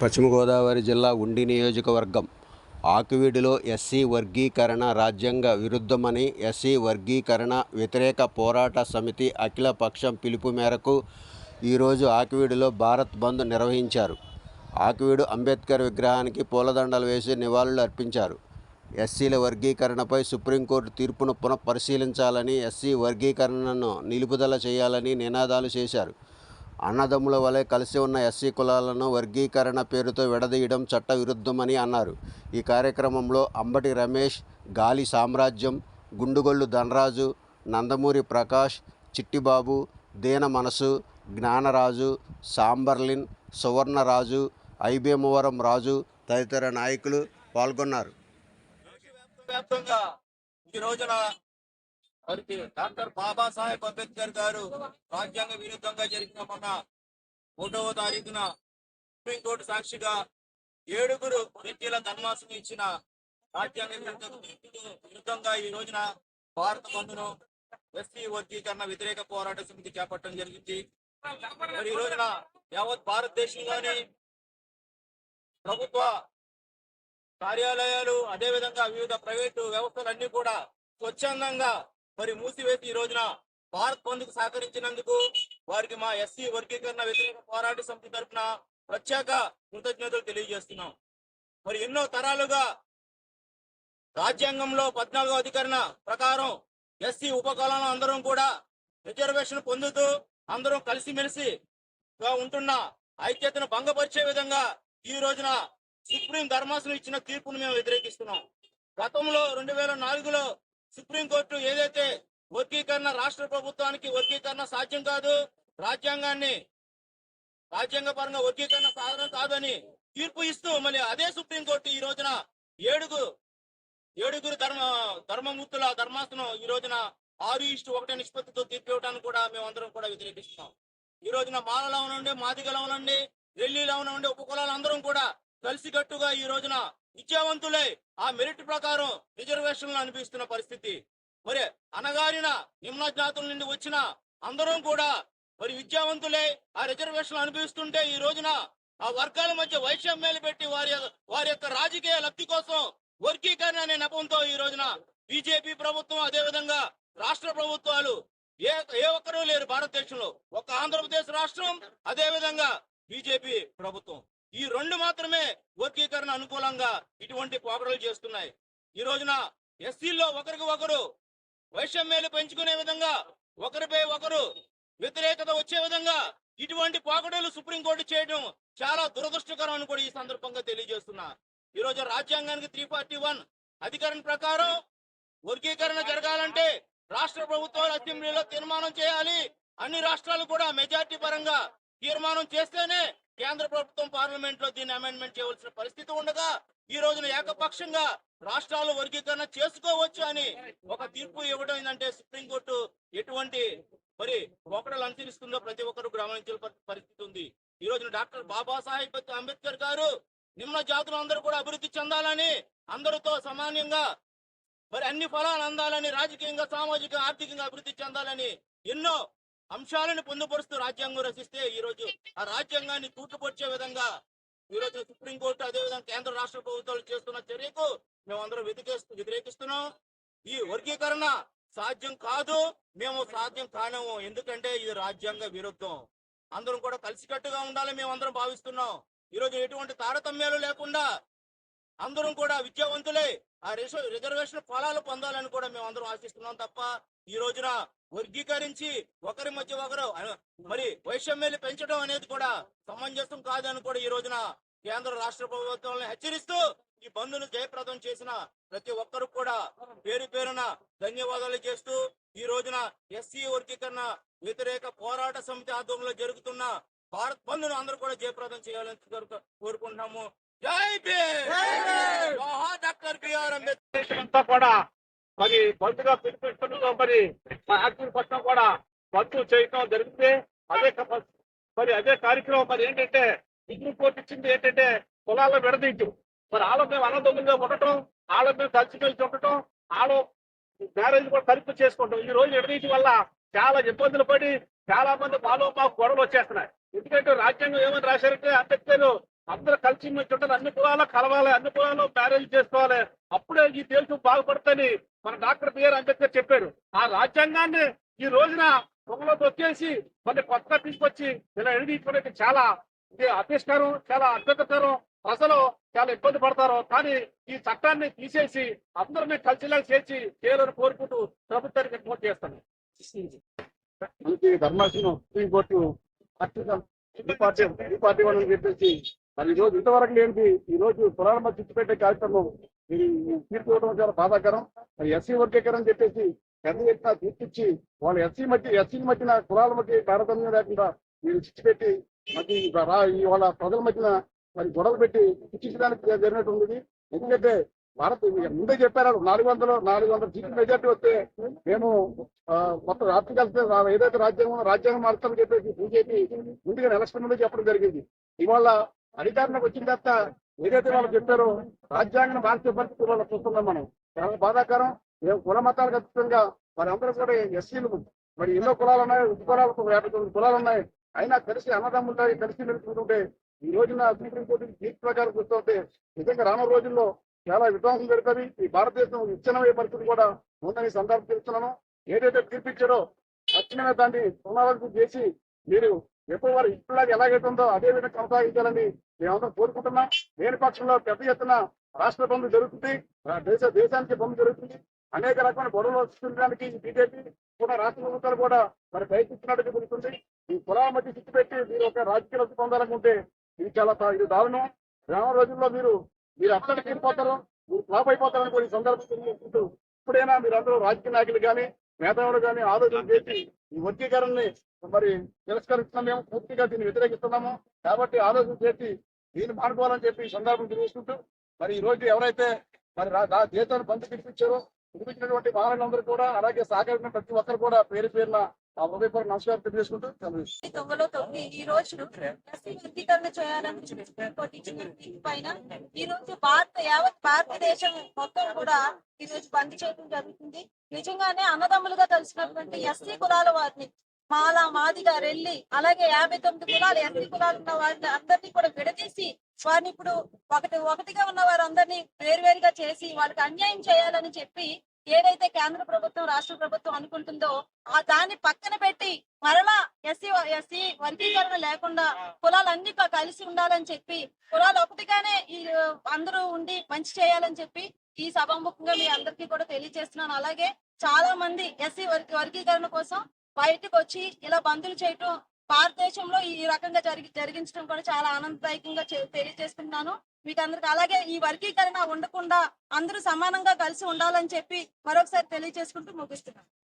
పశ్చిమ గోదావరి జిల్లా ఉండి నియోజకవర్గం. ఆకివీడులో ఎస్సీ వర్గీకరణ రాజ్యాంగ విరుద్ధమని ఎస్సీ వర్గీకరణ వ్యతిరేక పోరాట సమితి అఖిల పక్షం పిలుపు మేరకు ఈరోజు ఆకివీడులో భారత్ బంద్ నిర్వహించారు. ఆకివీడు అంబేద్కర్ విగ్రహానికి పూలదండలు వేసి నివాళులు అర్పించారు. ఎస్సీల వర్గీకరణపై సుప్రీంకోర్టు తీర్పును పునఃపరిశీలించాలని ఎస్సీ వర్గీకరణను నిలుపుదల చేయాలని నినాదాలు చేశారు. అన్నదమ్ముల వలె కలిసి ఉన్న ఎస్సీ కులాలను వర్గీకరణ పేరుతో విడదీయడం చట్టవిరుద్ధమని అన్నారు. ఈ కార్యక్రమంలో అంబటి రమేష్ గాలి సామ్రాజ్యం గుండుగొల్లు ధనరాజు నందమూరి ప్రకాష్ చిట్టిబాబు దీన మనసు జ్ఞానరాజు సాంబర్లిన్ సువర్ణరాజు ఐబేమవరం రాజు తదితర నాయకులు పాల్గొన్నారు. ఈ రోజున డాక్టర్ బాబాసాహెబ్ అంబేద్కర్ గారు రాజ్యాంగ విరుద్ధంగా జరిగిన మొన్న ఒకటవ తారీఖున సుప్రీంకోర్టు సాక్షిగా ఏడుగురు వ్యక్తుల ధర్మాసం ఇచ్చిన రాజ్యాంగ విరుద్ధంగా ఈ రోజున భారత బంధును ఎస్సీ వర్గీకరణ వ్యతిరేక పోరాట సమితి చేపట్టడం జరిగింది. మరి ఈ రోజున యావత్ భారతదేశంలోని ప్రభుత్వ కార్యాలయాలు అదే విధంగా వివిధ ప్రైవేటు వ్యవస్థలన్నీ కూడా స్వచ్ఛందంగా మరి మూసివేసి ఈ రోజున భారత్ బంద్కు సహకరించినందుకు వారికి మా ఎస్సీ వర్గీకరణ వ్యతిరేక పోరాట సమితి తరఫున ప్రత్యేక కృతజ్ఞతలు తెలియజేస్తున్నాం. మరి ఎన్నో తరాలుగా రాజ్యాంగంలో పద్నాలుగో అధికరణ ప్రకారం ఎస్సీ ఉపకులాలను అందరం కూడా రిజర్వేషన్ పొందుతూ అందరం కలిసిమెలిసి ఉంటున్న ఐక్యతను భంగపరిచే విధంగా ఈ రోజున సుప్రీం ధర్మాసనం ఇచ్చిన తీర్పును మేము వ్యతిరేకిస్తున్నాం. గతంలో రెండు వేల నాలుగులో సుప్రీంకోర్టు ఏదైతే వర్గీకరణ రాష్ట్ర ప్రభుత్వానికి వర్గీకరణ సాధ్యం కాదు రాజ్యాంగాన్ని రాజ్యాంగ పరంగా వర్గీకరణ సాధనం కాదని తీర్పు ఇస్తూ మళ్ళీ అదే సుప్రీంకోర్టు ఈ రోజున ఏడుగు ఏడుగురు ధర్మ ధర్మమూర్తుల ధర్మాసనం ఈ రోజున ఆరు ఇష్టు ఒకటే నిష్పత్తితో తీర్పు ఇవ్వడానికి కూడా మేమందరం కూడా వ్యతిరేకిస్తున్నాం. ఈ రోజున మాలలో ఉండండి మాదిగలో ఉండండి ఢిల్లీలో ఉండండి ఉపకులాలు అందరం కూడా కలిసికట్టుగా ఈ రోజున విద్యావంతులై ఆ మెరిట్ ప్రకారం రిజర్వేషన్లు అనిపిస్తున్న పరిస్థితి. మరి అనగారిన నిమ్న జాతుల నుండి వచ్చిన అందరం కూడా మరి విద్యావంతులే ఆ రిజర్వేషన్లు అనుభవిస్తుంటే ఈ రోజున ఆ వర్గాల మధ్య వైషమ్యాలు పెట్టి వారి వారి యొక్క రాజకీయ లబ్ధి కోసం వర్గీకరణ అనే నెపంతో ఈ రోజున బీజేపీ ప్రభుత్వం అదే విధంగా రాష్ట్ర ప్రభుత్వాలు ఏ ఏ ఒక్కరూ లేరు భారతదేశంలో. ఒక ఆంధ్రప్రదేశ్ రాష్ట్రం అదే విధంగా బీజేపీ ప్రభుత్వం. ఈ రెండు మాత్రమే వర్గీకరణ అనుకూలంగా ఇటువంటి పోకడలు చేస్తున్నాయి. ఈ రోజున ఎస్సీల్లో ఒకరికి ఒకరు వైషమ్యాలు పెంచుకునే విధంగా ఒకరిపై ఒకరు వ్యతిరేకత వచ్చే విధంగా ఇటువంటి పోకడలు సుప్రీంకోర్టు చేయడం చాలా దురదృష్టకరం అని కూడా ఈ సందర్భంగా తెలియజేస్తున్నా. ఈ రోజు రాజ్యాంగానికి త్రీ ఫార్టీ వన్ అధికరణ ప్రకారం వర్గీకరణ జరగాలంటే రాష్ట్ర ప్రభుత్వాలు అసెంబ్లీలో తీర్మానం చేయాలి. అన్ని రాష్ట్రాలు కూడా మెజార్టీ పరంగా తీర్మానం చేస్తేనే కేంద్ర ప్రభుత్వం పార్లమెంట్లో దీన్ని అమెండ్మెంట్ చేయవలసిన పరిస్థితి ఉండగా ఈ రోజున ఏకపక్షంగా రాష్ట్రాలు వర్గీకరణ చేసుకోవచ్చు అని ఒక తీర్పు ఇవ్వడం ఏంటంటే సుప్రీంకోర్టు ఎటువంటి మరి ఒకటలు అనుసరిస్తుందో ప్రతి ఒక్కరు గమనించిన పరిస్థితి ఉంది. ఈ రోజున డాక్టర్ బాబాసాహెబ్ అంబేద్కర్ గారు నిమ్న జాతులు అందరూ కూడా అభివృద్ధి చెందాలని అందరితో సమాన్యంగా మరి అన్ని ఫలాలు అందాలని రాజకీయంగా సామాజిక ఆర్థికంగా అభివృద్ధి చెందాలని ఎన్నో అంశాలను పొందుపరుస్తూ రాజ్యాంగం రచిస్తే ఈ రోజు ఆ రాజ్యాంగాన్ని తూటుపొచ్చే విధంగా ఈ రోజు సుప్రీంకోర్టు అదేవిధంగా కేంద్ర రాష్ట్ర ప్రభుత్వాలు చేస్తున్న చర్యకు మేమందరం వ్యతిరేకిస్తూ వ్యతిరేకిస్తున్నాం. ఈ వర్గీకరణ సాధ్యం కాదు మేము సాధ్యం కానేము. ఎందుకంటే ఇది రాజ్యాంగ విరుద్ధం. అందరం కూడా కలిసికట్టుగా ఉండాలని మేము అందరం భావిస్తున్నాం. ఈ రోజు ఎటువంటి తారతమ్యాలు లేకుండా అందరం కూడా విద్యావంతులే ఆ రిజ- రిజర్వేషన్ ఫలాలు పొందాలని కూడా మేము అందరం ఆశిస్తున్నాం తప్ప ఈ రోజున వర్గీకరించి ఒకరి మధ్య ఒకరు మరి వైషమ్యాలు పెంచడం అనేది కూడా సమంజసం కాదని కూడా ఈ రోజున కేంద్ర రాష్ట్ర ప్రభుత్వాలను హెచ్చరిస్తూ ఈ బంధును జయప్రదం చేసిన ప్రతి ఒక్కరు కూడా పేరు పేరున ధన్యవాదాలు చేస్తూ ఈ రోజున ఎస్సీ వర్గీకరణ వ్యతిరేక పోరాట సమితి ఆధ్వర్యంలో జరుగుతున్న భారత్ బంధును అందరూ కూడా జయప్రదం చేయాలని కోరుకు- కోరుకుంటున్నాము. జై భీమ్ జోహార్ డాక్టర్ బిఆర్ అంబేద్కర్ దేశం అంతా కూడా మరి బంధుగా పిలిపిస్తుండగా మరి మా యాక్టివ్ కూడా బంధు చేయటం జరిగింది. అదే మరి అదే కార్యక్రమం మరి ఏంటంటే డిగ్రీ కోర్టు ఇచ్చింది ఏంటంటే కులాల్లో విడదీయటం. మరి ఆలో మేము అన్నదమ్ములుగా ఉండటం ఆలో మేము కలిసిమెలిసి ఉండటం ఆలో మ్యారేజ్ కూడా కలిపి చేసుకుంటాం. ఈ రోజు విడదీయటం వల్ల చాలా ఇబ్బందులు పడి చాలా మంది మాలో మాకు గొడవలు వచ్చేస్తున్నాయి. ఎందుకంటే రాజ్యాంగం ఏమని రాశారంటే అంబేద్కర్ అందరూ కలిసి మెలిసి అన్ని కులాలు కలవాలి అన్ని కులాలు మ్యారేజ్ చేసుకోవాలి. అప్పుడే ఈ దేశం బాగుపడుతుందని మన డాక్టర్ బిఆర్ అంబేద్కర్ చెప్పారు ఆ రాజ్యాంగాన్ని ఈ రోజున పొగలో వచ్చేసి మళ్ళీ కొత్తగా తీసుకొచ్చి ఇలా ఎడిగించుకోవడానికి చాలా ఇది చాలా అద్భుతకరం ప్రజలు చాలా ఇబ్బంది పడతారు. కానీ ఈ చట్టాన్ని తీసేసి అందరినీ కలిసిలా చేసి చేయాలని కోరుకుంటూ ప్రభుత్వానికి రిపోర్ట్ చేస్తాను. ధర్మాసనం సుప్రీంకోర్టు పార్టీ పార్టీ వాళ్ళని చెప్పేసి మరి ఈ రోజు ఇంతవరకు లేనిది ఈ రోజు పురాణ చిచ్చు పెట్టే కార్యక్రమం ఈ తీర్పు ఇవ్వడం చాలా బాధాకరం. మరి ఎస్సీ వర్గీకరణ చెప్పేసి పెద్ద ఎత్తున తీర్పిచ్చి వాళ్ళ ఎస్సీ మధ్య ఎస్సీ మధ్యన కులాల మధ్య తారతమ్యం లేకుండా మీరు చిచ్చిపెట్టి మరి రా- ఇవాళ వాళ్ళ ప్రజల మధ్యన మరి గొడవలు పెట్టి శిక్షించడానికి జరిగినట్టు ఉంది. ఎందుకంటే భారత్ ముందే చెప్పారు నాలుగు వందలు నాలుగు వందల సీట్లు మెజార్టీ వస్తే మేము ఆ, మొత్తం ఆర్టికల్స్ ఏదైతే రాజ్యాంగం రాజ్యాంగం మారుస్తామని చెప్పేసి బీజేపీ ముందుగా ఎలక్షన్ ముందు చెప్పడం జరిగింది. ఇవాళ అధికారంలోకి వచ్చిన తర్వాత ఏదైతే వాళ్ళు చెప్పారో రాజ్యాంగం మార్చే పరిస్థితి వాళ్ళు చూస్తున్నాం మనం. చాలా బాధాకరం. మేము కుల మతాలకు అతీతంగా వారందరూ కూడా ఎస్సీలు మరి ఎన్నో కులాలు ఉన్నాయి ఉప యాభై తొమ్మిది కులాలు ఉన్నాయి. అయినా కలిసి అన్నదమ్ముంటాయి కలిసి నిలుచుకుంటుంటే ఈ రోజున సుప్రీంకోర్టు తీర్పు ప్రకారం చూస్తుంటే నిజంగా రానున్న రోజుల్లో చాలా విధ్వంసం జరుగుతుంది. ఈ భారతదేశం విచ్ఛిన్నమయ్యే పరిస్థితి కూడా ఉందని సందర్భం తెలుస్తున్నాను ఏదైతే తీర్పిచ్చారో తక్షణమే దాన్ని పునరావృతం చేసి మీరు ఎప్పుడు వారు ఇప్పుడులాగా ఎలాగైతే ఉందో అదే విధంగా కొనసాగించాలని మేమందరం కోరుకుంటున్నాం. లేని పక్షంలో పెద్ద ఎత్తున రాష్ట్ర బంధు జరుగుతుంది. దేశ దేశానికి బంధు జరుగుతుంది. అనేక రకమైన గొడవలు సృష్టించడానికి బీజేపీ కూడా రాష్ట్ర ప్రభుత్వాలు కూడా మరి ప్రయత్నిస్తున్నట్టు జరుగుతుంది ఈ కులాల మధ్య చిచ్చు పెట్టి మీరు ఒక రాజకీయ లబ్ధి పొందాలనుకుంటే ఇది చాలా ఇది దారుణం. రానున్న రోజుల్లో మీరు మీరు అక్కడికి వెళ్ళిపోతారు మీరు ఫ్లాప్ అయిపోతారని కూడా ఈ సందర్భం ఇప్పుడైనా మీరు అందరూ రాజకీయ నాయకులు కానీ మేధావులు కానీ ఆలోచన చేసి ఈ వర్గీకరణని మరి తిరస్కరిస్తున్నాం మేము పూర్తిగా దీన్ని వ్యతిరేకిస్తున్నాము. కాబట్టి ఆలోచన చేసి దీన్ని మానుకోవాలని చెప్పి సందర్భం తెలియజేసుకుంటూ మరి ఈ రోజు ఎవరైతే మరి రా- దేశాన్ని బంధు పిలిపించారో పిలిపించినటువంటి మహారాజులందరూ కూడా అలాగే సహకరించిన ప్రతి ఒక్కరు కూడా పేరు పేరున ఆ హృదయపూర్వక నమస్కారం తెలియజేసుకుంటూ ఈ తొంగలో తొంగి ఈ రోజు చేయాలని పైన ఈ రోజు భారత యావత్ భారతదేశం మొత్తం కూడా ఈ రోజు బంద్ చేయడం జరుగుతుంది. నిజంగానే అన్నదమ్ములుగా కలిసినటువంటి ఎస్సీ కులాల వారిని మాల మాదిగా రెల్లి అలాగే యాభై తొమ్మిది కులాలు ఎన్ని కులాలు ఉన్న వారిని అందరినీ కూడా విడదీసి వారిని ఇప్పుడు ఒకటి ఒకటిగా ఉన్న వారందరినీ వేరువేరుగా చేసి వాళ్ళకి అన్యాయం చేయాలని చెప్పి ఏదైతే కేంద్ర ప్రభుత్వం రాష్ట్ర ప్రభుత్వం అనుకుంటుందో ఆ దాన్ని పక్కన పెట్టి మరలా ఎస్సీ ఎస్సీ వర్గీకరణ లేకుండా కులాలన్నీ కలిసి ఉండాలని చెప్పి కులాలు ఒకటిగానే ఈ అందరూ ఉండి మంచి చేయాలని చెప్పి ఈ సభాముఖంగా మీ అందరికీ కూడా తెలియజేస్తున్నాను. అలాగే చాలా మంది ఎస్సీ వర్గీకరణ కోసం బయటకు వచ్చి ఇలా బంధులు చేయటం భారతదేశంలో ఈ రకంగా జరిగి జరిగించడం కూడా చాలా ఆనందదాయకంగా తెలియజేస్తున్నాను. మీకు అందరికి అలాగే ఈ వర్గీకరణ ఉండకుండా అందరూ సమానంగా కలిసి ఉండాలని చెప్పి మరొకసారి తెలియజేసుకుంటూ ముగిస్తున్నాను.